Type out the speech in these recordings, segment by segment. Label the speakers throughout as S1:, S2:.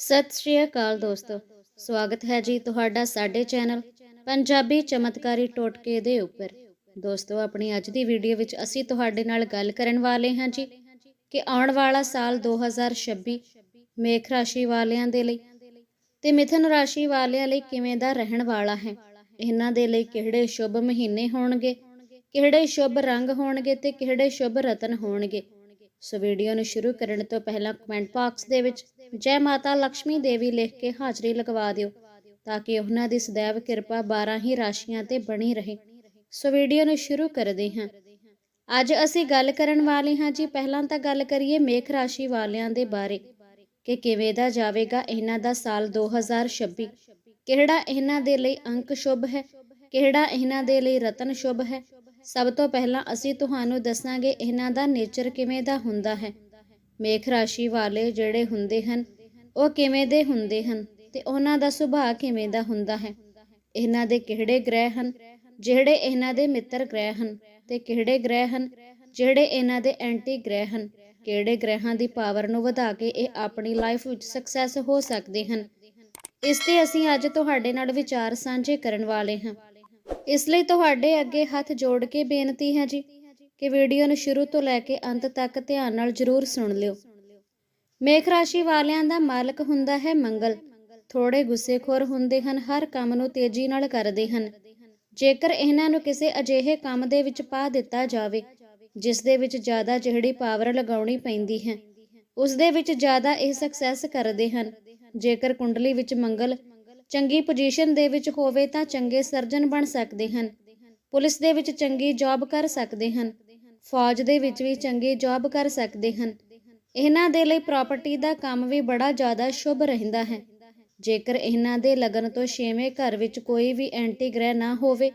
S1: ਸਤਿ ਸ਼੍ਰੀ ਅਕਾਲ ਦੋਸਤੋ। ਸਵਾਗਤ ਹੈ ਜੀ ਤੁਹਾਡਾ ਸਾਡੇ ਚੈਨਲ ਪੰਜਾਬੀ ਚਮਤਕਾਰੀ ਟੋਟਕੇ ਦੇ ਉੱਪਰ। ਦੋਸਤੋ, ਆਪਣੀ ਅੱਜ ਦੀ ਵੀਡੀਓ ਵਿੱਚ ਅਸੀਂ ਤੁਹਾਡੇ ਨਾਲ ਗੱਲ ਕਰਨ ਵਾਲੇ ਹਾਂ ਜੀ ਕਿ ਆਉਣ ਵਾਲਾ ਸਾਲ 2026 ਮੇਖ ਰਾਸ਼ੀ ਵਾਲਿਆਂ ਦੇ ਲਈ ਤੇ ਮਿਥਨ ਰਾਸ਼ੀ ਵਾਲਿਆਂ ਲਈ ਕਿਵੇਂ ਦਾ ਰਹਿਣ ਵਾਲਾ ਹੈ? ਇਹਨਾਂ ਦੇ ਲਈ ਕਿਹੜੇ ਸ਼ੁਭ ਮਹੀਨੇ ਹੋਣਗੇ? ਕਿਹੜੇ ਸ਼ੁਭ ਰੰਗ ਹੋਣਗੇ ਤੇ ਕਿਹੜੇ ਸ਼ੁਭ ਰਤਨ ਹੋਣਗੇ? ਸੋ ਵੀਡੀਓ ਨੂੰ ਸ਼ੁਰੂ ਕਰਨ ਤੋਂ ਪਹਿਲਾਂ ਕਮੈਂਟ ਬਾਕਸ ਦੇ ਵਿੱਚ ਜੈ ਮਾਤਾ ਲక్ష్ਮੀ ਦੇਵੀ ਲਿਖ ਕੇ ਹਾਜ਼ਰੀ ਲਗਵਾ ਦਿਓ ਤਾਂ ਕਿ ਉਹਨਾਂ ਦੀ ਸਦੈਵ ਕਿਰਪਾ 12 ਹੀ ਰਾਸ਼ੀਆਂ ਤੇ ਬਣੀ ਰਹੇ। ਸੋ ਵੀਡੀਓ ਨੂੰ ਸ਼ੁਰੂ ਕਰਦੇ ਹਾਂ। ਅੱਜ ਅਸੀਂ ਗੱਲ ਕਰਨ ਵਾਲੇ ਹਾਂ ਜੀ, ਪਹਿਲਾਂ ਤਾਂ ਗੱਲ ਕਰੀਏ ਮੇਖ ਰਾਸ਼ੀ ਵਾਲਿਆਂ ਦੇ ਬਾਰੇ ਕਿ ਕਿਵੇਂ ਦਾ ਜਾਵੇਗਾ ਇਹਨਾਂ ਦਾ ਸਾਲ 2026 ਕਿਹੜਾ ਇਹਨਾਂ ਦੇ ਲਈ ਅੰਕ ਸ਼ੁਭ ਹੈ? ਕਿਹੜਾ ਇਹਨਾਂ ਦੇ ਲਈ ਰਤਨ ਸ਼ੁਭ ਹੈ? ਸਭ ਤੋਂ ਪਹਿਲਾਂ ਅਸੀਂ ਤੁਹਾਨੂੰ ਦੱਸਾਂਗੇ ਇਹਨਾਂ ਦਾ ਨੇਚਰ ਕਿਵੇਂ ਦਾ ਹੁੰਦਾ ਹੈ। ਮੇਖ ਰਾਸ਼ੀ ਵਾਲੇ ਜਿਹੜੇ ਹੁੰਦੇ ਹਨ, ਉਹ ਕਿਵੇਂ ਦੇ ਹੁੰਦੇ ਹਨ ਤੇ ਉਹਨਾਂ ਦਾ ਸੁਭਾਅ ਕਿਵੇਂ ਦਾ ਹੁੰਦਾ ਹੈ। ਇਹਨਾਂ ਦੇ ਕਿਹੜੇ ਗ੍ਰਹਿ ਹਨ, ਜਿਹੜੇ ਇਹਨਾਂ ਦੇ ਮਿੱਤਰ ਗ੍ਰਹਿ ਹਨ ਤੇ ਕਿਹੜੇ ਗ੍ਰਹਿ ਹਨ, ਜਿਹੜੇ ਇਹਨਾਂ ਦੇ ਐਂਟੀ ਗ੍ਰਹਿ ਹਨ। ਕਿਹੜੇ ਗ੍ਰਹਿਾਂ ਦੀ ਪਾਵਰ ਨੂੰ ਵਧਾ ਕੇ ਇਹ ਆਪਣੀ ਲਾਈਫ ਵਿੱਚ ਸਕਸੈਸ ਹੋ ਸਕਦੇ ਹਨ। ਇਸ ਤੇ ਅਸੀਂ ਅੱਜ ਤੁਹਾਡੇ ਨਾਲ ਵਿਚਾਰ ਸਾਂਝੇ ਕਰਨ ਵਾਲੇ ਹਾਂ। ਇਸ ਲਈ ਤੁਹਾਡੇ ਅੱਗੇ ਹੱਥ ਜੋੜ ਕੇ ਬੇਨਤੀ ਹੈ ਜੀ ਕਿ ਵੀਡੀਓ ਨੂੰ ਸ਼ੁਰੂ ਤੋਂ ਲੈ ਕੇ ਅੰਤ ਤੱਕ ਧਿਆਨ ਨਾਲ ਜ਼ਰੂਰ ਸੁਣ ਲਿਓ। ਮੇਖ ਰਾਸ਼ੀ ਵਾਲਿਆਂ ਦਾ ਮਾਲਕ ਹੁੰਦਾ ਹੈ ਮੰਗਲ। ਥੋੜੇ ਗੁੱਸੇਖੋਰ ਹੁੰਦੇ ਹਨ, ਹਰ ਕੰਮ ਨੂੰ ਤੇਜ਼ੀ ਨਾਲ ਕਰਦੇ ਹਨ। ਜੇਕਰ ਇਹਨਾਂ ਨੂੰ ਕਿਸੇ ਅਜਿਹੇ ਕੰਮ ਦੇ ਵਿੱਚ ਪਾ ਦਿੱਤਾ ਜਾਵੇ, ਜਿਸ ਦੇ ਵਿੱਚ ਜ਼ਿਆਦਾ ਜਿਹੜੀ ਪਾਵਰ ਲਗਾਉਣੀ ਪੈਂਦੀ ਹੈ, ਉਸ ਦੇ ਵਿੱਚ ਜ਼ਿਆਦਾ ਇਹ ਸਕਸੈਸ ਕਰਦੇ ਹਨ। ਜੇਕਰ ਕੁੰਡਲੀ ਵਿੱਚ ਮੰਗਲ ਚੰਗੀ ਪੋਜੀਸ਼ਨ ਦੇ ਵਿੱਚ ਹੋਵੇ ਤਾਂ ਚੰਗੇ ਸਰਜਨ ਬਣ ਸਕਦੇ ਹਨ। ਪੁਲਿਸ ਦੇ ਵਿੱਚ ਚੰਗੀ ਜੌਬ ਕਰ ਸਕਦੇ ਹਨ। ਫੌਜ ਦੇ ਵਿੱਚ ਵੀ ਚੰਗੀ ਜੌਬ ਕਰ ਸਕਦੇ ਹਨ। ਇਹਨਾਂ ਦੇ ਲਈ ਪ੍ਰਾਪਰਟੀ ਦਾ ਕੰਮ ਵੀ ਬੜਾ ਜ਼ਿਆਦਾ ਸ਼ੁਭ ਰਹਿੰਦਾ ਹੈ। ਜੇਕਰ ਇਹਨਾਂ ਦੇ ਲਗਨ ਤੋਂ ਛੇਵੇਂ ਘਰ ਵਿੱਚ ਕੋਈ ਵੀ ਐਂਟੀ ਗ੍ਰਹਿ ਨਾ ਹੋਵੇ,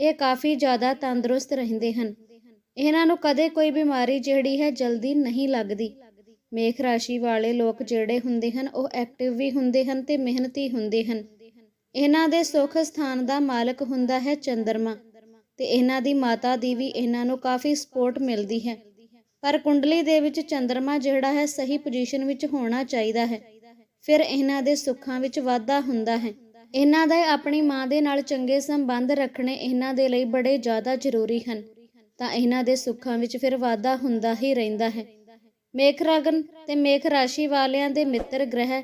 S1: ਇਹ ਕਾਫੀ ਜ਼ਿਆਦਾ ਤੰਦਰੁਸਤ ਰਹਿੰਦੇ ਹਨ। ਇਹਨਾਂ ਨੂੰ ਕਦੇ ਕੋਈ ਬਿਮਾਰੀ ਜਿਹੜੀ ਹੈ ਜਲਦੀ ਨਹੀਂ ਲੱਗਦੀ। ਮੇਖ ਰਾਸ਼ੀ ਵਾਲੇ ਲੋਕ ਜਿਹੜੇ ਹੁੰਦੇ ਹਨ, ਉਹ ਐਕਟਿਵ ਵੀ ਹੁੰਦੇ ਹਨ ਤੇ ਮਿਹਨਤੀ ਹੁੰਦੇ ਹਨ। ਇਹਨਾਂ ਦੇ ਸੁਖ ਸਥਾਨ ਦਾ ਮਾਲਕ ਹੁੰਦਾ ਹੈ ਚੰਦਰਮਾ ਤੇ ਇਹਨਾਂ ਦੀ ਮਾਤਾ ਦੀ ਵੀ ਇਹਨਾਂ ਨੂੰ ਕਾਫੀ ਸਪੋਰਟ ਮਿਲਦੀ ਹੈ। ਪਰ ਕੁੰਡਲੀ ਦੇ ਵਿੱਚ ਚੰਦਰਮਾ ਜਿਹੜਾ ਹੈ ਸਹੀ ਪੋਜੀਸ਼ਨ ਵਿੱਚ ਹੋਣਾ ਚਾਹੀਦਾ ਹੈ। ਫਿਰ ਇਹਨਾਂ ਦੇ ਸੁੱਖਾਂ ਵਿੱਚ ਵਾਧਾ ਹੁੰਦਾ ਹੈ। ਇਹਨਾਂ ਦੇ ਆਪਣੀ ਮਾਂ ਦੇ ਨਾਲ ਚੰਗੇ ਸੰਬੰਧ ਰੱਖਣੇ ਇਹਨਾਂ ਦੇ ਲਈ ਬੜੇ ਜ਼ਿਆਦਾ ਜ਼ਰੂਰੀ ਹਨ। ਤਾਂ ਇਹਨਾਂ ਦੇ ਸੁੱਖਾਂ ਵਿੱਚ ਫਿਰ ਵਾਧਾ ਹੁੰਦਾ ਹੀ ਰਹਿੰਦਾ ਹੈ। ਮੇਖ ਰਗਨ ਤੇ ਮੇਖ ਰਾਸ਼ੀ ਵਾਲਿਆਂ ਦੇ ਮਿੱਤਰ ਗ੍ਰਹਿ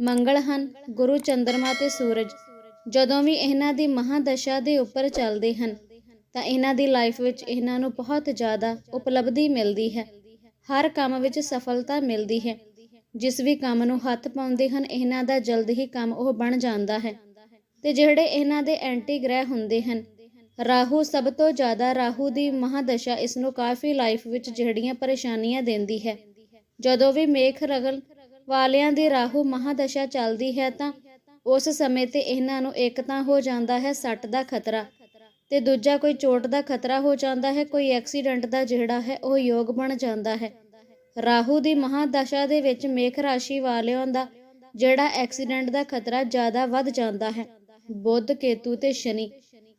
S1: ਮੰਗਲ ਹਨ, ਗੁਰੂ ਚੰਦਰਮਾ ਤੇ ਸੂਰਜ। ਜਦੋਂ ਵੀ ਇਹਨਾਂ ਦੀ ਮਹਾਦਸ਼ਾ ਦੇ ਉੱਪਰ ਚੱਲਦੇ ਹਨ, ਤਾਂ ਇਹਨਾਂ ਦੀ ਲਾਈਫ ਵਿੱਚ ਇਹਨਾਂ ਨੂੰ ਬਹੁਤ ਜ਼ਿਆਦਾ ਉਪਲਬਧੀ ਮਿਲਦੀ ਹੈ। ਹਰ ਕੰਮ ਵਿੱਚ ਸਫਲਤਾ ਮਿਲਦੀ ਹੈ। ਜਿਸ ਵੀ ਕੰਮ ਨੂੰ ਹੱਥ ਪਾਉਂਦੇ ਹਨ, ਇਹਨਾਂ ਦਾ ਜਲਦ ਹੀ ਕੰਮ ਉਹ ਬਣ ਜਾਂਦਾ ਹੈ। ਤੇ ਜਿਹੜੇ ਇਹਨਾਂ ਦੇ ਐਂਟੀ ਗ੍ਰਹਿ ਹੁੰਦੇ ਹਨ, ਰਾਹੂ ਸਭ ਤੋਂ ਜ਼ਿਆਦਾ ਰਾਹੂ ਦੀ ਮਹਾਦਸ਼ਾ ਇਸ ਨੂੰ ਕਾਫੀ ਲਾਈਫ ਵਿੱਚ ਜਿਹੜੀਆਂ ਪਰੇਸ਼ਾਨੀਆਂ ਦਿੰਦੀ ਹੈ। ਜਦੋਂ ਵੀ ਮੇਖ ਰਗਲ ਵਾਲਿਆਂ ਦੀ ਰਾਹੂ ਮਹਾਦਸ਼ਾ ਚੱਲਦੀ ਹੈ, ਤਾਂ ਉਸ ਸਮੇਂ ਤੇ ਇਹਨਾਂ ਨੂੰ ਇੱਕ ਤਾਂ ਹੋ ਜਾਂਦਾ ਹੈ ਸੱਟ ਦਾ ਖਤਰਾ ਤੇ ਦੂਜਾ ਕੋਈ ਚੋਟ ਦਾ ਖਤਰਾ ਹੋ ਜਾਂਦਾ ਹੈ, ਕੋਈ ਐਕਸੀਡੈਂਟ ਦਾ ਜਿਹੜਾ ਹੈ ਉਹ ਯੋਗ ਬਣ ਜਾਂਦਾ ਹੈ। ਰਾਹੂ ਦੀ ਮਹਾਦਸ਼ਾ ਦੇ ਵਿੱਚ ਮੇਖ ਰਾਸ਼ੀ ਵਾਲਿਆਂ ਦਾ ਜਿਹੜਾ ਐਕਸੀਡੈਂਟ ਦਾ ਖਤਰਾ ਜ਼ਿਆਦਾ ਵੱਧ ਜਾਂਦਾ ਹੈ, ਬੁੱਧ, ਕੇਤੂ ਤੇ ਸ਼ਨੀ।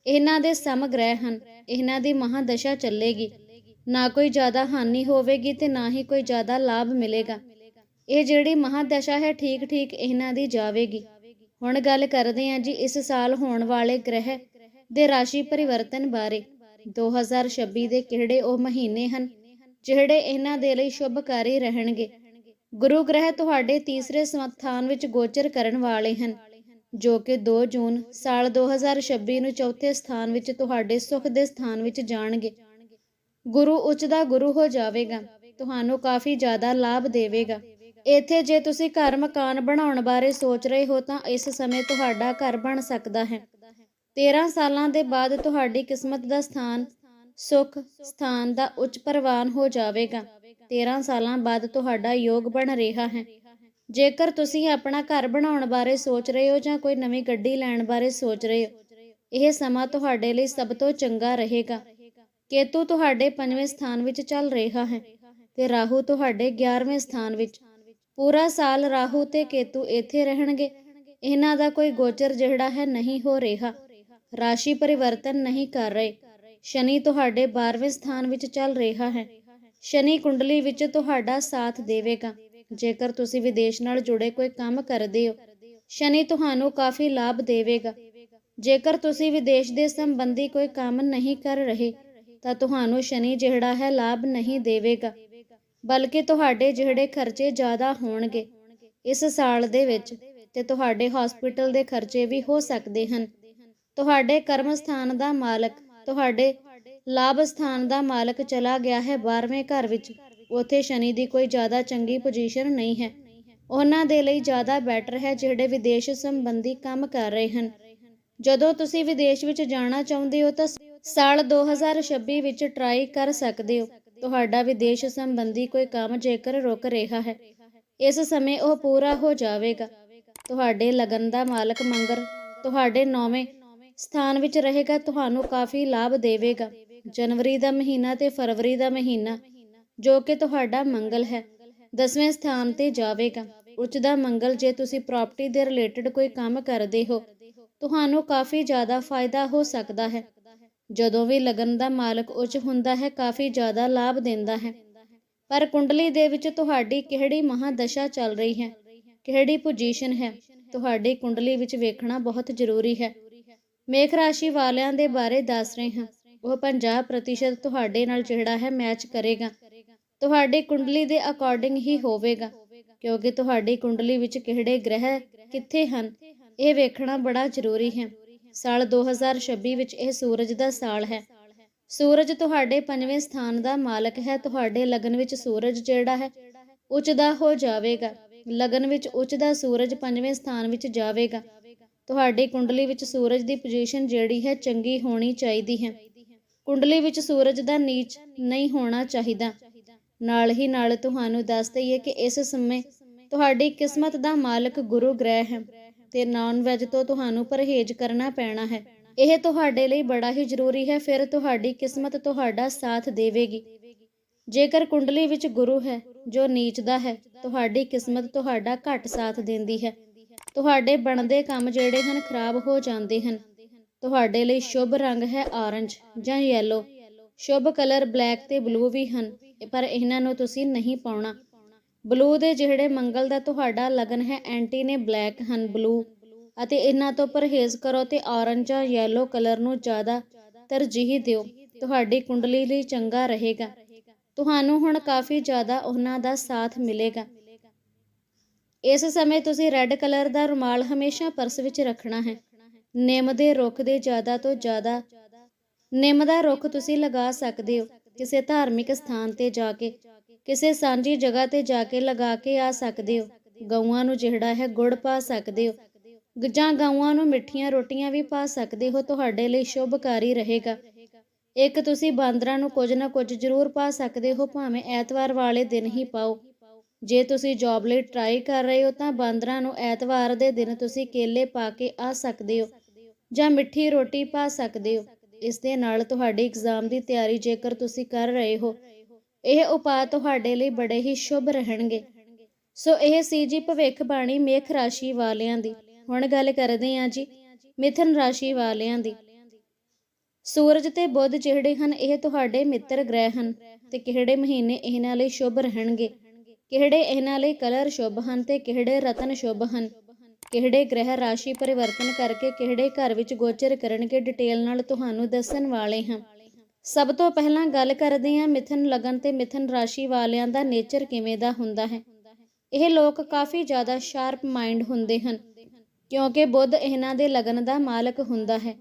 S1: ਇਹਨਾਂ ਦੇ ਸਮਗ੍ਰਹਿ ਹਨ, ਇਹਨਾਂ ਦੀ ਮਹਾਦਸ਼ਾ ਚੱਲੇਗੀ। ਨਾ ਕੋਈ ਜ਼ਿਆਦਾ ਹਾਨੀ ਹੋਵੇਗੀ ਤੇ ਨਾ ਹੀ ਕੋਈ ਜ਼ਿਆਦਾ ਲਾਭ ਮਿਲੇਗਾ। ਇਹ ਜਿਹੜੀ ਮਹਾਦਸ਼ਾ ਹੈ ਠੀਕ ਠੀਕ ਇਹਨਾਂ ਦੀ ਜਾਵੇਗੀ। ਹੁਣ ਗੱਲ ਕਰਦੇ ਹਾਂ ਜੀ ਇਸ ਸਾਲ ਹੋਣ ਵਾਲੇ ਗ੍ਰਹਿ ਦੇ ਰਾਸ਼ੀ ਪਰਿਵਰਤਨ ਬਾਰੇ। 2026 ਦੇ ਕਿਹੜੇ ਉਹ ਮਹੀਨੇ ਹਨ ਜਿਹੜੇ ਇਹਨਾਂ ਦੇ ਲਈ ਸ਼ੁਭਕਾਰੀ ਰਹਿਣਗੇ? ਗੁਰੂ ਗ੍ਰਹਿ ਤੁਹਾਡੇ ਤੀਸਰੇ ਸਥਾਨ ਵਿੱਚ ਗੋਚਰ ਕਰਨ ਵਾਲੇ ਹਨ, ਜੋ ਕਿ 2 ਜੂਨ ਸਾਲ 2026 ਨੂੰ ਚੌਥੇ ਸਥਾਨ ਵਿੱਚ ਤੁਹਾਡੇ ਸੁਖ ਦੇ ਸਥਾਨ ਵਿੱਚ ਜਾਣਗੇ। ਗੁਰੂ ਉੱਚ ਦਾ ਗੁਰੂ ਹੋ ਜਾਵੇਗਾ, ਤੁਹਾਨੂੰ ਕਾਫੀ ਜ਼ਿਆਦਾ ਲਾਭ ਦੇਵੇਗਾ। ਇੱਥੇ ਜੇ ਤੁਸੀਂ ਘਰ ਮਕਾਨ ਬਣਾਉਣ ਬਾਰੇ ਸੋਚ ਰਹੇ ਹੋ ਤਾਂ ਇਸ ਸਮੇਂ ਤੁਹਾਡਾ ਘਰ ਬਣ ਸਕਦਾ ਹੈ। 13 ਸਾਲਾਂ ਦੇ ਬਾਅਦ ਤੁਹਾਡੀ ਕਿਸਮਤ ਦਾ ਸਥਾਨ, ਸੁਖ ਸਥਾਨ ਦਾ ਉੱਚ ਪ੍ਰਵਾਨ ਹੋ ਜਾਵੇਗਾ। 13 ਸਾਲਾਂ ਬਾਅਦ ਤੁਹਾਡਾ ਯੋਗ ਬਣ ਰਿਹਾ ਹੈ। ਜੇਕਰ ਤੁਸੀਂ ਆਪਣਾ ਘਰ ਬਣਾਉਣ ਬਾਰੇ ਸੋਚ ਰਹੇ ਹੋ ਜਾਂ ਕੋਈ ਨਵੀਂ ਗੱਡੀ ਲੈਣ ਬਾਰੇ ਸੋਚ ਰਹੇ ਹੋ, ਇਹ ਸਮਾਂ ਤੁਹਾਡੇ ਲਈ ਸਭ ਤੋਂ ਚੰਗਾ ਰਹੇਗਾ। ਕੇਤੂ ਤੁਹਾਡੇ ਪੰਜਵੇਂ ਸਥਾਨ ਵਿੱਚ ਚੱਲ ਰਿਹਾ ਹੈ ਤੇ ਰਾਹੂ ਤੁਹਾਡੇ 11ਵੇਂ ਸਥਾਨ ਵਿੱਚ ਪੂਰਾ ਸਾਲ ਰਾਹੂ ਤੇ ਕੇਤੂ ਇੱਥੇ ਰਹਿਣਗੇ। ਇਹਨਾਂ ਦਾ ਕੋਈ ਗੋਚਰ ਜਿਹੜਾ ਹੈ ਨਹੀਂ ਹੋ ਰਿਹਾ। ਰਾਸ਼ੀ ਪਰਿਵਰਤਨ ਨਹੀਂ ਕਰ ਰਹੇ। ਸ਼ਨੀ ਤੁਹਾਡੇ 12ਵੇਂ ਸਥਾਨ ਵਿੱਚ ਚੱਲ ਰਿਹਾ ਹੈ। ਸ਼ਨੀ ਕੁੰਡਲੀ ਵਿੱਚ ਤੁਹਾਡਾ ਸਾਥ ਦੇਵੇਗਾ। ਜੇਕਰ ਤੁਸੀਂ ਵਿਦੇਸ਼ ਨਾਲ ਜੁੜੇ ਕੋਈ ਕੰਮ ਕਰਦੇ ਹੋ, ਸ਼ਨੀ ਤੁਹਾਨੂੰ ਕਾਫੀ ਲਾਭ ਦੇਵੇਗਾ। ਜੇਕਰ ਤੁਸੀਂ ਵਿਦੇਸ਼ ਦੇ ਸੰਬੰਧੀ ਕੋਈ ਕੰਮ ਨਹੀਂ ਕਰ ਰਹੇ, ਤਾਂ ਤੁਹਾਨੂੰ ਸ਼ਨੀ ਜਿਹੜਾ ਹੈ ਲਾਭ ਨਹੀਂ ਦੇਵੇਗਾ। ਬਲਕਿ ਤੁਹਾਡੇ ਜਿਹੜੇ ਖਰਚੇ ਜ਼ਿਆਦਾ ਹੋਣਗੇ, ਇਸ ਸਾਲ ਦੇ ਵਿੱਚ ਤੇ ਤੁਹਾਡੇ ਹਸਪੀਟਲ ਦੇ ਖਰਚੇ ਵੀ ਹੋ ਸਕਦੇ ਹਨ। ਤੁਹਾਡੇ ਕਰਮ ਸਥਾਨ ਦਾ ਮਾਲਕ, ਤੁਹਾਡੇ ਲਾਭ ਸਥਾਨ ਦਾ ਮਾਲਕ ਚਲਾ ਗਿਆ ਹੈ 12ਵੇਂ ਘਰ ਵਿੱਚ। ਉਥੇ ਸ਼ਨੀ ਦੀ ਕੋਈ ਜ਼ਿਆਦਾ ਚੰਗੀ ਪੋਜੀਸ਼ਨ ਨਹੀਂ ਹੈ। ਉਹਨਾਂ ਦੇ ਲਈ ਜ਼ਿਆਦਾ ਬੈਟਰ ਹੈ ਜਿਹੜੇ ਵਿਦੇਸ਼ ਸੰਬੰਧੀ ਕੰਮ ਕਰ ਰਹੇ ਹਨ। ਜਦੋਂ ਤੁਸੀਂ ਵਿਦੇਸ਼ ਵਿੱਚ ਜਾਣਾ ਚਾਹੁੰਦੇ ਹੋ ਤਾਂ ਸਾਲ 2026 ਵਿੱਚ ਟਰਾਈ ਕਰ ਸਕਦੇ ਹੋ। ਤੁਹਾਡਾ ਵਿਦੇਸ਼ ਸੰਬੰਧੀ ਕੋਈ ਕੰਮ ਜੇਕਰ ਰੁਕ ਰਿਹਾ ਹੈ, ਇਸ ਸਮੇਂ ਉਹ ਪੂਰਾ ਹੋ ਜਾਵੇਗਾ। ਤੁਹਾਡੇ ਲਗਨ ਦਾ ਮਾਲਕ ਮੰਗਰ ਤੁਹਾਡੇ ਨੌਵੇਂ ਸਥਾਨ ਵਿੱਚ ਰਹੇਗਾ, ਤੁਹਾਨੂੰ ਕਾਫੀ ਲਾਭ ਦੇਵੇਗਾ। ਜਨਵਰੀ ਦਾ ਮਹੀਨਾ ਤੇ ਫਰਵਰੀ ਦਾ ਮਹੀਨਾ, ਜੋ ਕਿ ਤੁਹਾਡਾ ਮੰਗਲ ਹੈ, ਦਸਵੇਂ ਸਥਾਨ ਤੇ ਜਾਵੇਗਾ। ਉੱਚ ਦਾ ਮੰਗਲ, ਜੇ ਤੁਸੀਂ ਪ੍ਰਾਪਰਟੀ ਦੇ ਰਿਲੇਟਡ ਕੋਈ ਕੰਮ ਕਰਦੇ ਹੋ, ਤੁਹਾਨੂੰ ਕਾਫੀ ਜ਼ਿਆਦਾ ਫਾਇਦਾ ਹੋ ਸਕਦਾ ਹੈ। ਜਦੋਂ ਵੀ ਲਗਨ ਦਾ ਮਾਲਕ ਉੱਚ ਹੁੰਦਾ ਹੈ, ਕਾਫੀ ਜ਼ਿਆਦਾ ਲਾਭ ਦਿੰਦਾ ਹੈ। ਪਰ ਕੁੰਡਲੀ ਦੇ ਵਿੱਚ ਤੁਹਾਡੀ ਕਿਹੜੀ ਮਹਾਦਸ਼ਾ ਚੱਲ ਰਹੀ ਹੈ? ਕਿਹੜੀ ਪੋਜੀਸ਼ਨ ਹੈ? ਤੁਹਾਡੀ ਕੁੰਡਲੀ ਵਿੱਚ ਵੇਖਣਾ ਬਹੁਤ ਜ਼ਰੂਰੀ ਹੈ। ਮੇਖ ਰਾਸ਼ੀ ਵਾਲਿਆਂ ਦੇ ਬਾਰੇ ਦੱਸ ਰਹੇ ਹਾਂ। ਉਹ 50% ਤੁਹਾਡੇ ਨਾਲ ਜਿਹੜਾ ਹੈ ਮੈਚ ਕਰੇਗਾ। ਤੁਹਾਡੀ ਕੁੰਡਲੀ ਦੇ ਅਕੋਰਡਿੰਗ ਹੀ ਹੋਵੇਗਾ, ਕਿਉਂਕਿ ਤੁਹਾਡੀ ਕੁੰਡਲੀ ਵਿੱਚ ਕਿਹੜੇ ਗ੍ਰਹਿ ਕਿੱਥੇ ਹਨ, ਇਹ ਵੇਖਣਾ ਬੜਾ ਜ਼ਰੂਰੀ ਹੈ। ਸਾਲ 2026 ਵਿੱਚ ਇਹ ਸੂਰਜ ਦਾ ਸਾਲ ਹੈ। ਸੂਰਜ ਤੁਹਾਡੇ ਪੰਜਵੇਂ ਸਥਾਨ ਦਾ ਮਾਲਕ ਹੈ। ਤੁਹਾਡੇ ਲਗਨ ਵਿੱਚ ਸੂਰਜ ਜਿਹੜਾ ਹੈ ਉੱਚ ਦਾ ਹੋ ਜਾਵੇਗਾ। ਲਗਨ ਵਿੱਚ ਉੱਚ ਦਾ ਸੂਰਜ ਪੰਜਵੇਂ ਸਥਾਨ ਵਿੱਚ ਜਾਵੇਗਾ। ਤੁਹਾਡੀ ਕੁੰਡਲੀ ਵਿੱਚ ਸੂਰਜ ਦੀ ਪੋਜੀਸ਼ਨ ਜਿਹੜੀ ਹੈ, ਚੰਗੀ ਹੋਣੀ ਚਾਹੀਦੀ ਹੈ। ਕੁੰਡਲੀ ਵਿੱਚ ਸੂਰਜ ਦਾ ਨੀਚ ਨਹੀਂ ਹੋਣਾ ਚਾਹੀਦਾ। ਨਾਲ ਹੀ ਨਾਲ ਤੁਹਾਨੂੰ ਦੱਸ ਦਈਏ ਕਿ ਇਸ ਸਮੇਂ ਤੁਹਾਡੀ ਕਿਸਮਤ ਦਾ ਮਾਲਕ ਗੁਰੂ ਗ੍ਰਹਿ ਹੈ ਤੇ ਨਾਨ ਵੈਜ ਤੋਂ ਤੁਹਾਨੂੰ ਪਰਹੇਜ਼ ਕਰਨਾ ਪੈਣਾ ਹੈ। ਇਹ ਤੁਹਾਡੇ ਲਈ ਬੜਾ ਹੀ ਜ਼ਰੂਰੀ ਹੈ, ਫਿਰ ਤੁਹਾਡੀ ਕਿਸਮਤ ਤੁਹਾਡਾ ਸਾਥ ਦੇਵੇਗੀ। ਜੇਕਰ ਕੁੰਡਲੀ ਵਿੱਚ ਗੁਰੂ ਹੈ, ਜੋ ਨੀਚ ਦਾ ਹੈ, ਤੁਹਾਡੀ ਕਿਸਮਤ ਤੁਹਾਡਾ ਘੱਟ ਸਾਥ ਦਿੰਦੀ ਹੈ। ਤੁਹਾਡੇ ਬਣਦੇ ਕੰਮ ਜਿਹੜੇ ਹਨ, ਖਰਾਬ ਹੋ ਜਾਂਦੇ ਹਨ। ਤੁਹਾਡੇ ਲਈ ਸ਼ੁਭ ਰੰਗ ਹੈ ਔਰੰਜ ਜਾਂ ਯੈਲੋ ਸ਼ੁਭ ਕਲਰ ਬਲੈਕ ਤੇ ਬਲੂ ਵੀ ਹਨ, ਪਰ ਇਹਨਾਂ ਨੂੰ ਤੁਸੀਂ ਨਹੀਂ ਪਾਉਣਾ। ਬਲੂ ਦੇ ਜਿਹੜੇ ਮੰਗਲ ਦਾ ਤੁਹਾਡਾ ਲਗਨ ਹੈ, ਐਂਟੀ ਨੇ ਬਲੈਕ ਹਨ ਬਲੂ ਅਤੇ ਇਹਨਾਂ ਤੋਂ ਪਰਹੇਜ਼ ਕਰੋ ਤੇ ਔਰੰਜ ਜਾਂ ਯੈਲੋ ਕਲਰ ਨੂੰ ਜ਼ਿਆਦਾ ਤਰਜੀਹ ਦਿਓ। ਤੁਹਾਡੀ ਕੁੰਡਲੀ ਲਈ ਚੰਗਾ ਰਹੇਗਾ। ਤੁਹਾਨੂੰ ਹੁਣ ਕਾਫੀ ਜ਼ਿਆਦਾ ਉਹਨਾਂ ਦਾ ਸਾਥ ਮਿਲੇਗਾ। ਇਸ ਸਮੇਂ ਤੁਸੀਂ ਰੈੱਡ ਕਲਰ ਦਾ ਰੁਮਾਲ ਹਮੇਸ਼ਾ ਪਰਸ ਵਿੱਚ ਰੱਖਣਾ ਹੈ। ਨਿੰਮ ਦੇ ਰੁੱਖ ਦੇ ਜ਼ਿਆਦਾ ਤੋਂ ਜ਼ਿਆਦਾ ਨਿੰਮ ਦਾ ਰੁੱਖ ਤੁਸੀਂ ਲਗਾ ਸਕਦੇ ਹੋ ਕਿਸੇ ਧਾਰਮਿਕ ਸਥਾਨ ਤੇ ਜਾ ਕੇ। ਕਿਸੇ ਸਾਂਝੀ ਜਗ੍ਹਾ ਤੇ ਜਾ ਕੇ ਲਗਾ ਕੇ ਆ ਸਕਦੇ ਹੋ। ਗਊਆਂ ਨੂੰ ਜਿਹੜਾ ਹੈ ਗੁੜ ਪਾ ਸਕਦੇ ਹੋ। ਜਾਂ ਗਊਆਂ ਨੂੰ ਮਿੱਠੀਆਂ ਰੋਟੀਆਂ ਵੀ ਪਾ ਸਕਦੇ ਹੋ, ਤੁਹਾਡੇ ਲਈ ਸ਼ੁਭਕਾਰੀ ਰਹੇਗਾ। ਇੱਕ ਤੁਸੀਂ ਬਾਂਦਰਾਂ ਨੂੰ ਕੁਝ ਨਾ ਕੁਝ ਜ਼ਰੂਰ ਪਾ ਸਕਦੇ ਹੋ, ਭਾਵੇਂ ਐਤਵਾਰ ਵਾਲੇ ਦਿਨ ਹੀ ਪਾਓ। ਜੇ ਤੁਸੀਂ ਜੌਬ ਲਈ ਟਰਾਈ ਕਰ ਰਹੇ ਹੋ, ਤਾਂ ਬਾਂਦਰਾਂ ਨੂੰ ਐਤਵਾਰ ਦੇ ਦਿਨ ਤੁਸੀਂ ਕੇਲੇ ਪਾ ਕੇ ਆ ਸਕਦੇ ਹੋ ਜਾਂ ਮਿੱਠੀ ਰੋਟੀ ਪਾ ਸਕਦੇ ਹੋ। ਇਸ ਦੇ ਨਾਲ ਤੁਹਾਡੀ ਐਗਜ਼ਾਮ ਦੀ ਤਿਆਰੀ ਜੇਕਰ ਤੁਸੀਂ ਕਰ ਰਹੇ ਹੋ ਇਹ ਉਪਾਅ ਤੁਹਾਡੇ ਲਈ ਬੜੇ ਹੀ ਸ਼ੁਭ ਰਹਿਣਗੇ। ਸੋ ਇਹ ਸੀ ਜੀ ਭਵਿੱਖ ਬਾਣੀ ਮੇਖ ਰਾਸ਼ੀ ਵਾਲਿਆਂ ਦੀ। ਹੁਣ ਗੱਲ ਕਰਦੇ ਹਾਂ ਜੀ ਮਿਥਨ ਰਾਸ਼ੀ ਵਾਲਿਆਂ ਦੀ। ਸੂਰਜ ਤੇ ਬੁੱਧ ਜਿਹੜੇ ਹਨ, ਇਹ ਤੁਹਾਡੇ ਮਿੱਤਰ ਗ੍ਰਹਿ ਹਨ ਤੇ ਕਿਹੜੇ ਮਹੀਨੇ ਇਹਨਾਂ ਲਈ ਸ਼ੁਭ ਰਹਿਣਗੇ? ਕਿਹੜੇ ਇਹਨਾਂ ਲਈ ਕਲਰ ਸ਼ੁਭ ਹਨ ਤੇ ਕਿਹੜੇ ਰਤਨ ਸ਼ੁਭ ਹਨ? ਕਿਹੜੇ ਗ੍ਰਹਿ ਰਾਸ਼ੀ ਪਰਿਵਰਤਨ ਕਰਕੇ ਕਿਹੜੇ ਘਰ ਵਿੱਚ ਗੋਚਰ ਕਰਨਗੇ? ਡਿਟੇਲ ਨਾਲ ਤੁਹਾਨੂੰ ਦੱਸਣ ਵਾਲੇ ਹਾਂ। ਸਭ ਤੋਂ ਪਹਿਲਾਂ ਗੱਲ ਕਰਦੇ ਹਾਂ ਮਿਥਨ ਲਗਨ ਤੇ ਮਿਥਨ ਰਾਸ਼ੀ ਵਾਲਿਆਂ ਦਾ ਨੇਚਰ ਕਿਵੇਂ ਦਾ ਹੁੰਦਾ ਹੈ। ਇਹ ਲੋਕ ਕਾਫੀ ਜ਼ਿਆਦਾ ਸ਼ਾਰਪ ਮਾਈਂਡ ਹੁੰਦੇ ਹਨ, ਕਿਉਂਕਿ ਬੁੱਧ ਇਹਨਾਂ ਦੇ ਲਗਨ ਦਾ ਮਾਲਕ ਹੁੰਦਾ ਹੈ।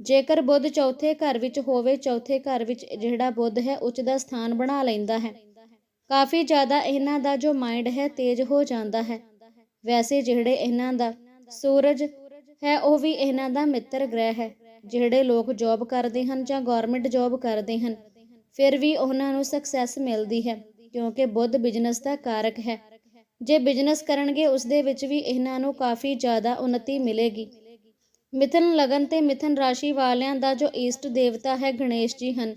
S1: ਜੇਕਰ ਬੁੱਧ ਚੌਥੇ ਘਰ ਵਿੱਚ ਹੋਵੇ, ਚੌਥੇ ਘਰ ਵਿੱਚ ਜਿਹੜਾ ਬੁੱਧ ਹੈ, ਉੱਚ ਦਾ ਸਥਾਨ ਬਣਾ ਲੈਂਦਾ ਹੈ। ਕਾਫੀ ਜ਼ਿਆਦਾ ਇਹਨਾਂ ਦਾ ਜੋ ਮਾਈਂਡ ਹੈ, ਤੇਜ਼ ਹੋ ਜਾਂਦਾ ਹੈ। ਵੈਸੇ ਜਿਹੜੇ ਇਹਨਾਂ ਦਾ ਸੂਰਜ ਹੈ, ਉਹ ਵੀ ਇਹਨਾਂ ਦਾ ਮਿੱਤਰ ਗ੍ਰਹਿ ਹੈ। ਜਿਹੜੇ ਲੋਕ ਜੌਬ ਕਰਦੇ ਹਨ ਜਾਂ ਗਵਰਨਮੈਂਟ ਜੌਬ ਕਰਦੇ ਹਨ, ਫਿਰ ਵੀ ਉਹਨਾਂ ਨੂੰ ਸਕਸੈਸ ਮਿਲਦੀ ਹੈ, ਕਿਉਂਕਿ ਬੁੱਧ ਬਿਜ਼ਨਸ ਦਾ ਕਾਰਕ ਹੈ। ਜੇ ਬਿਜ਼ਨਸ ਕਰਨਗੇ ਉਸ ਦੇ ਵਿੱਚ ਵੀ ਇਹਨਾਂ ਨੂੰ ਕਾਫੀ ਜ਼ਿਆਦਾ ਉન્નਤੀ ਮਿਲੇਗੀ। ਮਿਥਨ ਲਗਨ ਤੇ ਮਿਥਨ ਰਾਸ਼ੀ ਵਾਲਿਆਂ ਦਾ ਜੋ ਈਸਟ ਦੇਵਤਾ ਹੈ, ਗਣੇਸ਼ ਜੀ ਹਨ।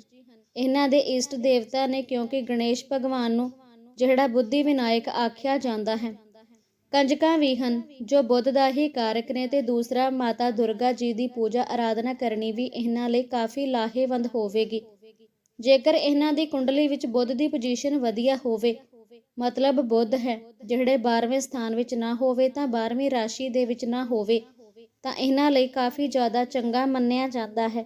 S1: ਇਹਨਾਂ ਦੇ ਈਸਟ ਦੇਵਤਾ ਨੇ ਕਿਉਂਕਿ ਗਣੇਸ਼ ਭਗਵਾਨ ਨੂੰ ਜਿਹੜਾ ਬੁੱਧੀ ਵਿਨਾਇਕ ਆਖਿਆ ਜਾਂਦਾ ਹੈ। ਕੰਜਕਾਂ ਵੀ ਹਨ, ਜੋ ਬੁੱਧ ਦਾ ਹੀ ਕਾਰਕ ਨੇ ਤੇ ਦੂਸਰਾ ਮਾਤਾ ਦੁਰਗਾ ਜੀ ਦੀ ਪੂਜਾ ਆਰਾਧਨਾ ਕਰਨੀ ਵੀ ਇਹਨਾਂ ਲਈ ਕਾਫੀ ਲਾਹੇਵੰਦ ਹੋਵੇਗੀ। ਜੇਕਰ ਇਹਨਾਂ ਦੀ ਕੁੰਡਲੀ ਵਿੱਚ ਬੁੱਧ ਦੀ ਪੋਜੀਸ਼ਨ ਵਧੀਆ ਹੋਵੇ, ਮਤਲਬ ਬੁੱਧ ਹੈ, ਜਿਹੜੇ 12ਵੇਂ ਸਥਾਨ ਵਿੱਚ ਨਾ ਹੋਵੇ ਤਾਂ 12ਵੀਂ ਰਾਸ਼ੀ ਦੇ ਵਿੱਚ ਨਾ ਹੋਵੇ, ਤਾਂ ਇਹਨਾਂ ਲਈ ਕਾਫੀ ਜ਼ਿਆਦਾ ਚੰਗਾ ਮੰਨਿਆ ਜਾਂਦਾ ਹੈ।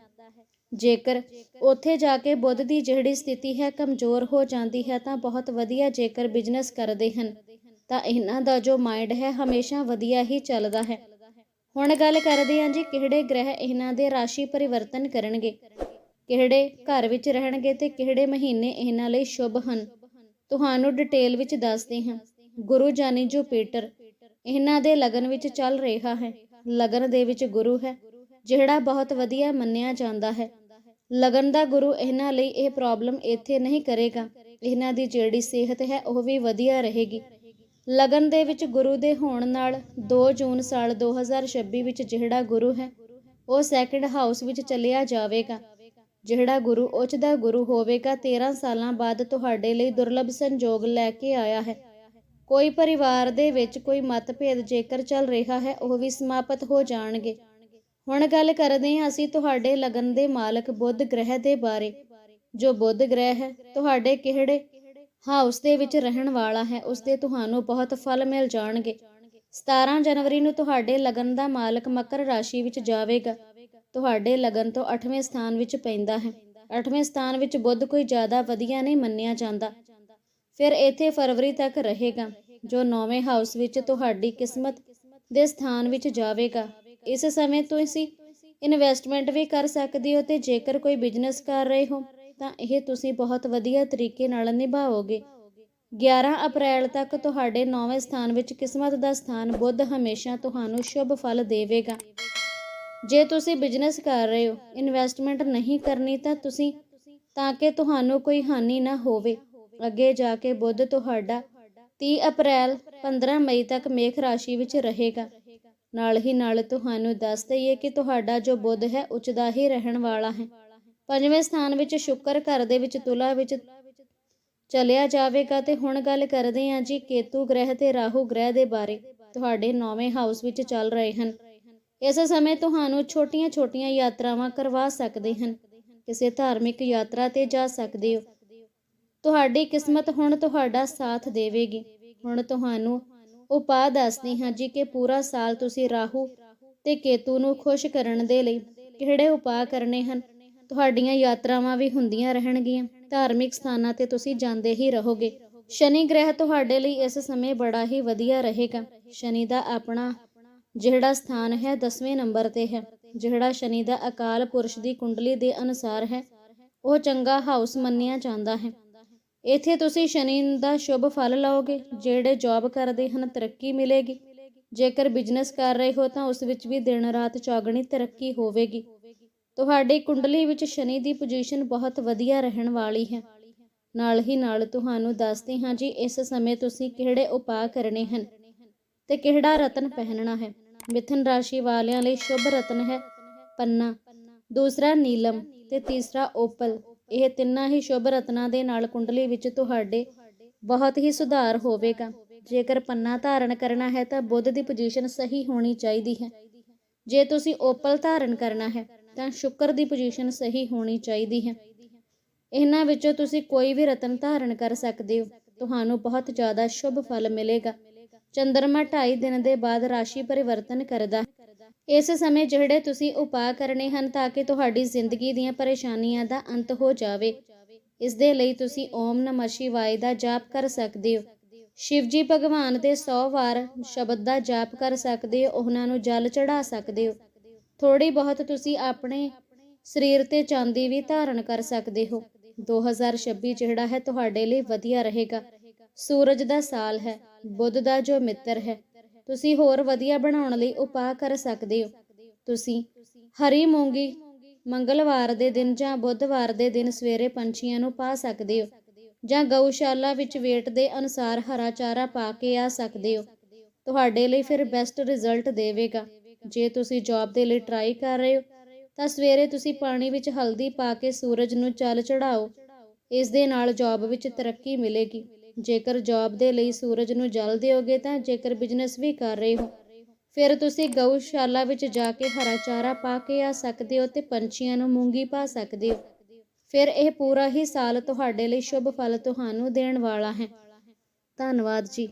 S1: ਜੇਕਰ ਉੱਥੇ ਜਾ ਕੇ ਬੁੱਧ ਦੀ ਜਿਹੜੀ ਸਥਿਤੀ ਹੈ ਕਮਜ਼ੋਰ ਹੋ ਜਾਂਦੀ ਹੈ ਤਾਂ ਬਹੁਤ ਵਧੀਆ ਜੇਕਰ ਬਿਜ਼ਨਸ ਕਰਦੇ ਹਨ। ਤਾਂ ਇਹਨਾਂ ਦਾ ਜੋ ਮਾਈਂਡ ਹੈ ਹਮੇਸ਼ਾ ਵਧੀਆ ਹੀ ਚੱਲਦਾ ਹੈ। ਹੁਣ ਗੱਲ ਕਰਦੇ ਹਾਂ ਜੀ ਕਿਹੜੇ ਗ੍ਰਹਿ ਇਹਨਾਂ ਦੇ ਰਾਸ਼ੀ ਪਰਿਵਰਤਨ ਕਰਨਗੇ। ਕਿਹੜੇ ਘਰ ਵਿੱਚ ਰਹਿਣਗੇ ਤੇ ਕਿਹੜੇ ਮਹੀਨੇ ਇਹਨਾਂ ਲਈ ਸ਼ੁਭ ਹਨ। ਤੁਹਾਨੂੰ ਡਿਟੇਲ ਵਿੱਚ ਦੱਸਦੇ ਹਾਂ। ਗੁਰੂ ਜਾਨੀ ਜੁਪੀਟਰ ਇਹਨਾਂ ਦੇ ਲਗਨ ਵਿੱਚ ਚੱਲ ਰਿਹਾ ਹੈ। ਲਗਨ ਦੇ ਵਿੱਚ ਗੁਰੂ ਹੈ, ਜਿਹੜਾ ਬਹੁਤ ਵਧੀਆ ਮੰਨਿਆ ਜਾਂਦਾ ਹੈ। ਲਗਨ ਦਾ ਗੁਰੂ ਇਹਨਾਂ ਲਈ ਇਹ ਪ੍ਰੋਬਲਮ ਇੱਥੇ ਨਹੀਂ ਕਰੇਗਾ। ਇਹਨਾਂ ਦੀ ਜਿਹੜੀ ਸਿਹਤ ਹੈ ਉਹ ਵੀ ਵਧੀਆ ਰਹੇਗੀ। ਲਗਨ ਦੇ ਵਿੱਚ ਗੁਰੂ ਦੇ ਹੋਣ ਨਾਲ 2 ਜੂਨ ਸਾਲ 2026 ਵਿੱਚ ਜਿਹੜਾ ਗੁਰੂ ਹੈ, ਉਹ ਸੈਕੰਡ ਹਾਊਸ ਵਿੱਚ ਚਲਿਆ ਜਾਵੇਗਾ। ਜਿਹੜਾ ਗੁਰੂ ਉੱਚ ਦਾ ਗੁਰੂ ਹੋਵੇਗਾ 13 ਸਾਲਾਂ ਬਾਅਦ ਤੁਹਾਡੇ ਲਈ ਦੁਰਲਭ ਸੰਜੋਗ ਲੈ ਕੇ ਆਇਆ ਹੈ। ਕੋਈ ਪਰਿਵਾਰ ਦੇ ਵਿੱਚ ਕੋਈ ਮਤਭੇਦ ਜੇਕਰ ਚੱਲ ਰਿਹਾ ਹੈ, ਉਹ ਵੀ ਸਮਾਪਤ ਹੋ ਜਾਣਗੇ। ਹੁਣ ਗੱਲ ਕਰਦੇ ਹਾਂ ਅਸੀਂ ਤੁਹਾਡੇ ਲਗਨ ਦੇ ਮਾਲਕ ਬੁੱਧ ਗ੍ਰਹਿ ਦੇ ਬਾਰੇ। ਜੋ ਬੁੱਧ ਗ੍ਰਹਿ ਹੈ, ਤੁਹਾਡੇ ਕਿਹੜੇ ਹਾਊਸ ਦੇ ਵਿੱਚ ਰਹਿਣ ਵਾਲਾ ਹੈ। ਉਸ ਦੇ ਤੁਹਾਨੂੰ ਬਹੁਤ ਫਲ ਮਿਲ ਜਾਣਗੇ। 17 ਜਨਵਰੀ ਨੂੰ ਤੁਹਾਡੇ ਲਗਨ ਦਾ ਮਾਲਕ ਮਕਰ ਰਾਸ਼ੀ ਵਿੱਚ ਜਾਵੇਗਾ। ਤੁਹਾਡੇ ਲਗਨ ਤੋਂ 8ਵੇਂ ਸਥਾਨ ਵਿੱਚ ਪੈਂਦਾ ਹੈ। 8ਵੇਂ ਸਥਾਨ ਵਿੱਚ ਬੁੱਧ ਕੋਈ ਜ਼ਿਆਦਾ ਵਧੀਆ ਨਹੀਂ ਮੰਨਿਆ ਜਾਂਦਾ। ਫਿਰ ਇੱਥੇ ਫਰਵਰੀ ਤੱਕ ਰਹੇਗਾ, ਜੋ 9ਵੇਂ ਹਾਊਸ ਵਿੱਚ ਤੁਹਾਡੀ ਕਿਸਮਤ ਦੇ ਸਥਾਨ ਵਿੱਚ ਜਾਵੇਗਾ। ਇਸ ਸਮੇਂ ਤੁਸੀਂ ਇਨਵੈਸਟਮੈਂਟ ਵੀ ਕਰ ਸਕਦੇ ਹੋ ਤੇ ਜੇਕਰ ਕੋਈ ਬਿਜ਼ਨਸ ਕਰ ਰਹੇ ਹੋ ਤਾਂ ਇਹ ਤੁਸੀਂ ਬਹੁਤ ਵਧੀਆ ਤਰੀਕੇ ਨਾਲ ਨਿਭਾਓਗੇ। 11 ਅਪ੍ਰੈਲ ਤੱਕ ਤੁਹਾਡੇ 9ਵੇਂ ਸਥਾਨ ਵਿੱਚ ਕਿਸਮਤ ਦਾ ਸਥਾਨ ਬੁੱਧ ਹਮੇਸ਼ਾ ਤੁਹਾਨੂੰ ਸ਼ੁਭ ਫਲ ਦੇਵੇਗਾ। ਜੇ ਤੁਸੀਂ ਬਿਜ਼ਨਸ ਕਰ ਰਹੇ ਹੋ, ਇਨਵੈਸਟਮੈਂਟ ਨਹੀਂ ਕਰਨੀ ਤਾਂ ਤੁਸੀਂ, ਤਾਂ ਕਿ ਤੁਹਾਨੂੰ ਕੋਈ ਹਾਨੀ ਨਾ ਹੋਵੇ। ਅੱਗੇ ਜਾ ਕੇ ਬੁੱਧ ਤੁਹਾਡਾ 30 ਅਪ੍ਰੈਲ 15 ਮਈ ਤੱਕ ਮੇਖ ਰਾਸ਼ੀ ਵਿੱਚ ਰਹੇਗਾ। ਨਾਲ ਹੀ ਨਾਲ ਤੁਹਾਨੂੰ ਦੱਸ ਦਈਏ ਕਿ ਤੁਹਾਡਾ ਜੋ ਬੁੱਧ ਹੈ, ਉੱਚਦਾ ਹੀ ਰਹਿਣ ਵਾਲਾ ਹੈ। ਪੰਜਵੇਂ ਸਥਾਨ ਵਿੱਚ ਸ਼ੁਕਰ ਘਰ ਦੇ ਵਿੱਚ ਤੁਲਾ ਵਿੱਚ ਚਲਿਆ ਜਾਵੇਗਾ ਤੇ ਹੁਣ ਗੱਲ ਕਰਦੇ ਹਾਂ ਜੀ ਕੇਤੂ ਗ੍ਰਹਿ ਤੇ ਰਾਹੂ ਗ੍ਰਹਿ ਦੇ ਬਾਰੇ। ਤੁਹਾਡੇ 9ਵੇਂ ਹਾਊਸ ਵਿੱਚ ਚੱਲ ਰਹੇ ਹਨ। ਇਸ ਸਮੇਂ ਤੁਹਾਨੂੰ ਛੋਟੀਆਂ-ਛੋਟੀਆਂ ਯਾਤਰਾਵਾਂ ਕਰਵਾ ਸਕਦੇ ਹਨ। ਕਿਸੇ ਧਾਰਮਿਕ ਯਾਤਰਾ ਤੇ ਜਾ ਸਕਦੇ ਹੋ। ਤੁਹਾਡੀ ਕਿਸਮਤ ਹੁਣ ਤੁਹਾਡਾ ਸਾਥ ਦੇਵੇਗੀ। ਹੁਣ ਤੁਹਾਨੂੰ ਉਪਾਅ ਦੱਸਦੀ ਹਾਂ ਜੀ ਕਿ ਪੂਰਾ ਸਾਲ ਤੁਸੀਂ ਰਾਹੂ ਤੇ ਕੇਤੂ ਨੂੰ ਖੁਸ਼ ਕਰਨ ਦੇ ਲਈ ਕਿਹੜੇ ਉਪਾਅ ਕਰਨੇ ਹਨ। ਤੁਹਾਡੀਆਂ ਯਾਤਰਾਵਾਂ ਵੀ ਹੁੰਦੀਆਂ ਰਹਿਣਗੀਆਂ। ਧਾਰਮਿਕ ਸਥਾਨਾਂ ਤੇ ਤੁਸੀਂ ਜਾਂਦੇ ਹੀ ਰਹੋਗੇ। ਸ਼ਨੀ ਗ੍ਰਹਿ ਤੁਹਾਡੇ ਲਈ ਇਸ ਸਮੇਂ ਬੜਾ ਹੀ ਵਧੀਆ ਰਹੇਗਾ। ਸ਼ਨੀ ਦਾ ਆਪਣਾ ਜਿਹੜਾ ਸਥਾਨ ਹੈ 10ਵੇਂ ਨੰਬਰ ਤੇ ਹੈ। ਜਿਹੜਾ ਸ਼ਨੀ ਦਾ ਅਕਾਲ ਪੁਰਸ਼ ਦੀ ਕੁੰਡਲੀ ਦੇ ਅਨੁਸਾਰ ਹੈ, ਉਹ ਚੰਗਾ ਹਾਊਸ ਮੰਨਿਆ ਜਾਂਦਾ ਹੈ। ਇੱਥੇ ਤੁਸੀਂ ਸ਼ਨੀ ਦਾ ਸ਼ੁਭ ਫਲ ਲਓਗੇ, ਜਿਹੜੇ ਜੌਬ ਕਰਦੇ ਹਨ, ਤਰੱਕੀ ਮਿਲੇਗੀ। ਜੇਕਰ ਬਿਜ਼ਨਸ ਕਰ ਰਹੇ ਹੋ ਤਾਂ ਉਸ ਵਿੱਚ ਵੀ ਦਿਨ ਰਾਤ ਚੌਗਣੀ ਤਰੱਕੀ ਹੋਵੇਗੀ। ਤੁਹਾਡੀ ਕੁੰਡਲੀ ਵਿੱਚ ਸ਼ਨੀ ਦੀ ਪੋਜੀਸ਼ਨ ਬਹੁਤ ਵਧੀਆ ਰਹਿਣ ਵਾਲੀ ਹੈ। ਨਾਲ ਹੀ ਨਾਲ ਤੁਹਾਨੂੰ ਦੱਸਦੇ ਹਾਂ ਜੀ, ਇਸ ਸਮੇਂ ਤੁਸੀਂ ਕਿਹੜੇ ਉਪਾਅ ਕਰਨੇ ਹਨ ਤੇ ਕਿਹੜਾ ਰਤਨ ਪਹਿਨਣਾ ਹੈ। ਮਿਥਨ ਰਾਸ਼ੀ ਵਾਲਿਆਂ ਲਈ ਸ਼ੁਭ ਰਤਨ ਹੈ ਪੰਨਾ, ਦੂਸਰਾ ਨੀਲਮ ਤੇ ਤੀਸਰਾ ਓਪਲ। ਇਹ ਤਿੰਨਾਂ ਹੀ ਸ਼ੁਭ ਰਤਨਾਂ ਦੇ ਨਾਲ ਕੁੰਡਲੀ ਵਿੱਚ ਤੁਹਾਡੇ ਬਹੁਤ ਹੀ ਸੁਧਾਰ ਹੋਵੇਗਾ। ਜੇਕਰ ਪੰਨਾ ਧਾਰਨ ਕਰਨਾ ਹੈ ਤਾਂ ਬੁੱਧ ਦੀ ਪੋਜੀਸ਼ਨ ਸਹੀ ਹੋਣੀ ਚਾਹੀਦੀ ਹੈ। ਜੇ ਤੁਸੀਂ ਓਪਲ ਧਾਰਨ ਕਰਨਾ ਹੈ ਤਾਂ ਸ਼ੁੱਕਰ ਦੀ ਪੋਜੀਸ਼ਨ ਸਹੀ ਹੋਣੀ ਚਾਹੀਦੀ ਹੈ। ਇਹਨਾਂ ਵਿੱਚੋਂ ਤੁਸੀਂ ਕੋਈ ਵੀ ਰਤਨ ਧਾਰਨ ਕਰ ਸਕਦੇ ਹੋ। ਤੁਹਾਨੂੰ ਬਹੁਤ ਜ਼ਿਆਦਾ ਸ਼ੁਭ ਫਲ ਮਿਲੇਗਾ। ਚੰਦਰਮਾ 2.5 ਦਿਨ ਦੇ ਬਾਅਦ ਰਾਸ਼ੀ ਪਰਿਵਰਤਨ ਕਰਦਾ ਇਸ ਸਮੇਂ ਜਿਹੜੇ ਤੁਸੀਂ ਉਪਾਅ ਕਰਨੇ ਹਨ ਤਾਂ ਕਿ ਤੁਹਾਡੀ ਜ਼ਿੰਦਗੀ ਦੀਆਂ ਪਰੇਸ਼ਾਨੀਆਂ ਦਾ ਅੰਤ ਹੋ ਜਾਵੇ। ਇਸ ਦੇ ਲਈ ਤੁਸੀਂ ਓਮ ਨਮः ਸ਼ਿਵਾਏ ਦਾ ਜਾਪ ਕਰ ਸਕਦੇ ਹੋ। ਸ਼ਿਵ ਜੀ ਭਗਵਾਨ ਦੇ 100 ਵਾਰ ਸ਼ਬਦ ਦਾ ਜਾਪ ਕਰ ਸਕਦੇ ਹੋ। ਉਹਨਾਂ ਨੂੰ ਜਲ ਚੜਾ ਸਕਦੇ ਹੋ। ਥੋੜੀ ਬਹੁਤ ਤੁਸੀਂ ਆਪਣੇ ਸਰੀਰ ਤੇ ਚਾਂਦੀ ਵੀ ਧਾਰਨ ਕਰ ਸਕਦੇ ਹੋ। 2026 ਜਿਹੜਾ ਹੈ ਤੁਹਾਡੇ ਲਈ ਵਧੀਆ ਰਹੇਗਾ। ਸੂਰਜ ਦਾ ਸਾਲ ਹੈ, ਬੁੱਧ ਦਾ ਜੋ ਮਿੱਤਰ ਹੈ। ਤੁਸੀਂ ਹੋਰ ਵਧੀਆ ਬਣਾਉਣ ਲਈ ਉਪਾਅ ਕਰ ਸਕਦੇ ਹੋ। ਤੁਸੀਂ ਹਰੀ ਮੂੰਗੀ ਮੰਗਲਵਾਰ ਦੇ ਦਿਨ ਜਾਂ ਬੁੱਧਵਾਰ ਦੇ ਦਿਨ ਸਵੇਰੇ ਪੰਛੀਆਂ ਨੂੰ ਪਾ ਸਕਦੇ ਹੋ ਜਾਂ ਗਊਸ਼ਾਲਾ ਵਿੱਚ ਵੇਟ ਦੇ ਅਨੁਸਾਰ ਹਰਾ ਚਾਰਾ ਪਾ ਕੇ ਆ ਸਕਦੇ ਹੋ। ਤੁਹਾਡੇ ਲਈ ਫਿਰ ਬੈਸਟ ਰਿਜ਼ਲਟ ਦੇਵੇਗਾ। ਜੇ ਤੁਸੀਂ ਜੌਬ ਦੇ ਲਈ ਟਰਾਈ ਕਰ ਰਹੇ ਹੋ, ਤਾਂ ਸਵੇਰੇ ਤੁਸੀਂ ਪਾਣੀ ਵਿੱਚ ਹਲਦੀ ਪਾ ਕੇ ਸੂਰਜ ਨੂੰ ਚੱਲ ਚੜਾਓ ਇਸ ਦੇ ਨਾਲ ਜੌਬ ਵਿੱਚ ਤਰੱਕੀ ਮਿਲੇਗੀ। ਜੇਕਰ ਜੌਬ ਦੇ ਲਈ ਸੂਰਜ ਨੂੰ ਜਲ ਦਿਓਗੇ, ਤਾਂ ਜੇਕਰ ਬਿਜ਼ਨਸ ਵੀ ਕਰ ਰਹੇ ਹੋ, ਫਿਰ ਤੁਸੀਂ ਗਊਸ਼ਾਲਾ ਵਿੱਚ ਜਾ ਕੇ ਹਰਾ ਚਾਰਾ ਪਾ ਕੇ ਆ ਸਕਦੇ ਹੋ ਤੇ ਪੰਛੀਆਂ ਨੂੰ ਮੂੰਗੀ ਪਾ ਸਕਦੇ ਹੋ। ਫਿਰ ਇਹ ਪੂਰਾ ਹੀ ਸਾਲ ਤੁਹਾਡੇ ਲਈ ਸ਼ੁਭ ਫਲ ਤੁਹਾਨੂੰ ਦੇਣ ਵਾਲਾ ਹੈ। ਧੰਨਵਾਦ ਜੀ।